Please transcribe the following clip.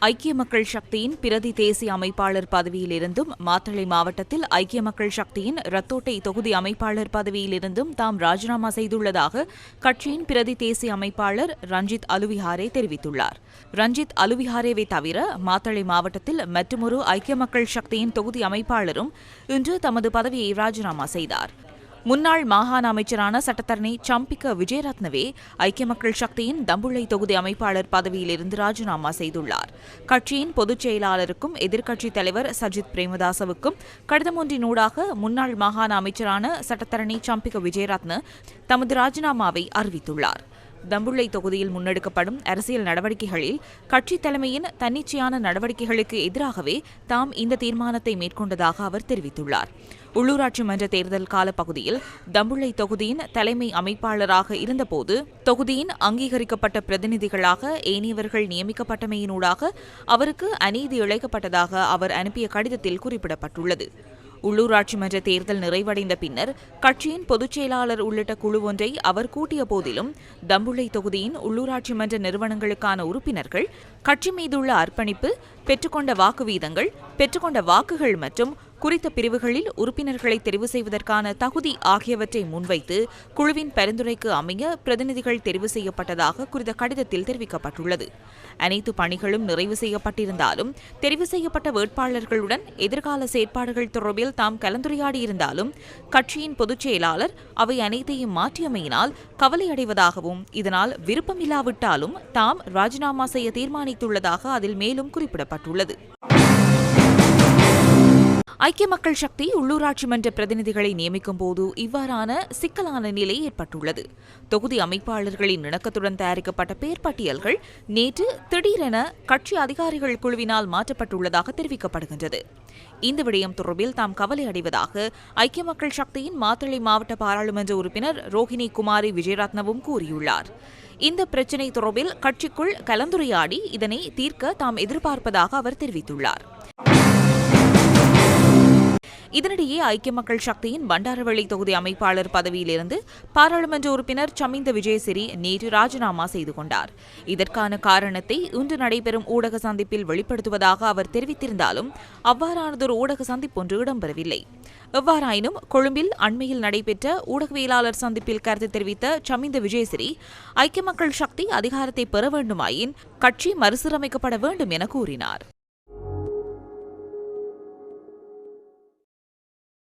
ஐக்கிய மக்கள் சக்தியின் பிரதி தேசிய அமைப்பாளர் பதவியிலிருந்தும் மாத்தளை மாவட்டத்தில் ஐக்கிய மக்கள் சக்தியின் ரத்தோட்டை தொகுதி அமைப்பாளர் பதவியிலிருந்தும் தாம் ராஜினாமா செய்துள்ளதாக கட்சியின் பிரதி தேசிய அமைப்பாளர் ரஞ்சித் அலுவிஹாரே தெரிவித்துள்ளார். ரஞ்சித் அலுவிஹாரேவை தவிர மாத்தளை மாவட்டத்தில் மற்றுமொரு ஐக்கிய மக்கள் சக்தியின் தொகுதி அமைப்பாளரும் இன்று தமது பதவியை ராஜினாமா செய்தார். முன்னாள் மாகாண அமைச்சரான சட்டத்தரணி சம்பிக்க விஜயரத்னவே ஐக்கிய மக்கள் சக்தியின் தம்புள்ளை தொகுதி அமைப்பாளர் பதவியிலிருந்து ராஜினாமா செய்துள்ளார். கட்சியின் பொதுச் செயலாளருக்கும் எதிர்க்கட்சித் தலைவர் சஜித் பிரேமதாசவுக்கும் கடிதம் ஒன்றினூடாக முன்னாள் மாகாண அமைச்சரான சட்டத்தரணி சம்பிக்க விஜயரத்ன தமது ராஜினாமாவை அறிவித்துள்ளார். தம்புள்ளை தொகுதியில் முன்னெடுக்கப்படும் அரசியல் நடவடிக்கைகளில் கட்சி தலைமையின் தன்னிச்சையான நடவடிக்கைகளுக்கு எதிராகவே தாம் இந்த தீர்மானத்தை மேற்கொண்டதாக அவர் தெரிவித்துள்ளார். உள்ளூராட்சி மன்ற தேர்தல் காலப்பகுதியில் தம்புள்ளை தொகுதியின் தலைமை அமைப்பாளராக இருந்தபோது தொகுதியின் அங்கீகரிக்கப்பட்ட பிரதிநிதிகளாக ஏனியவர்கள் நியமிக்கப்பட்டமையினூடாக அவருக்கு அநீதி இழைக்கப்பட்டதாக அவர் அனுப்பிய கடிதத்தில் குறிப்பிடப்பட்டுள்ளது. உள்ளூராட்சி மன்ற தேர்தல் நிறைவடைந்த பின்னர் கட்சியின் பொதுச் செயலாளர் உள்ளிட்ட குழு ஒன்றை அவர் கூட்டிய போதிலும் தம்புள்ளை தொகுதியின் உள்ளூராட்சி மன்ற நிறுவனங்களுக்கான உறுப்பினர்கள் கட்சி மீதுள்ள அர்ப்பணிப்பு பெற்றுக்கொண்ட வாக்கு வீதங்கள் பெற்றுக்கொண்ட வாக்குகள் மற்றும் குறித்த பிரிவுகளில் உறுப்பினர்களை தெரிவு செய்வதற்கான தகுதி ஆகியவற்றை முன்வைத்து குழுவின் பரிந்துரைக்கு அமைய பிரதிநிதிகள் தெரிவு செய்யப்பட்டதாக குறித்த கடிதத்தில் தெரிவிக்கப்பட்டுள்ளது. அனைத்து பணிகளும் நிறைவு செய்யப்பட்டிருந்தாலும் தெரிவு செய்யப்பட்ட வேட்பாளர்களுடன் எதிர்கால செயற்பாடுகள் தொடர்பில் தாம் கலந்துரையாடியிருந்தாலும் கட்சியின் பொதுச் செயலாளர் அவை அனைத்தையும் மாற்றியமையினால் கவலையடைவதாகவும் இதனால் விருப்பமில்லாவிட்டாலும் தாம் ராஜினாமா செய்ய தீர்மானித்துள்ளதாக அதில் மேலும் குறிப்பிடப்பட்டுள்ளது. ஐக்கிய மக்கள் சக்தி உள்ளூராட்சி மன்ற பிரதிநிதிகளை நியமிக்கும் போது இவ்வாறான சிக்கலான நிலை ஏற்பட்டுள்ளது. தொகுதி அமைப்பாளர்களின் இணக்கத்துடன் தயாரிக்கப்பட்ட பெயர் பட்டியல்கள் நேற்று திடீரென கட்சி அதிகாரிகள் குழுவினால் மாற்றப்பட்டுள்ளதாக தெரிவிக்கப்படுகின்றது. இந்த விடயம் தொடர்பில் தாம் கவலை அடைவதாக ஐக்கிய மக்கள் சக்தியின் மாத்தளை மாவட்ட பாராளுமன்ற உறுப்பினர் ரோஹிணி குமாரி விஜயரத்னவும் கூறியுள்ளார். இந்த பிரச்சினை தொடர்பில் கட்சிக்குள் கலந்துரையாடி இதனை தீர்க்க தாம் எதிர்பார்ப்பதாக அவர் தெரிவித்துள்ளார். இதனிடையே ஐக்கிய மக்கள் சக்தியின் பண்டாரவளி தொகுதி அமைப்பாளர் பதவியிலிருந்து பாராளுமன்ற உறுப்பினர் சமிந்த விஜயசிறி நேற்று ராஜினாமா செய்து கொண்டார். இதற்கான காரணத்தை இன்று நடைபெறும் ஊடக சந்திப்பில் வெளிப்படுத்துவதாக அவர் தெரிவித்திருந்தாலும் அவ்வாறானதொரு ஊடக சந்திப்பு ஒன்று இடம்பெறவில்லை. எவ்வாறாயினும் கொழும்பில் அண்மையில் நடைபெற்ற ஊடகவியலாளர் சந்திப்பில் கருத்து தெரிவித்த சமிந்த விஜயசிறி ஐக்கிய மக்கள் சக்தி அதிகாரத்தை பெற வேண்டுமாயின் கட்சி மறுசீரமைக்கப்பட வேண்டும் என கூறினார்.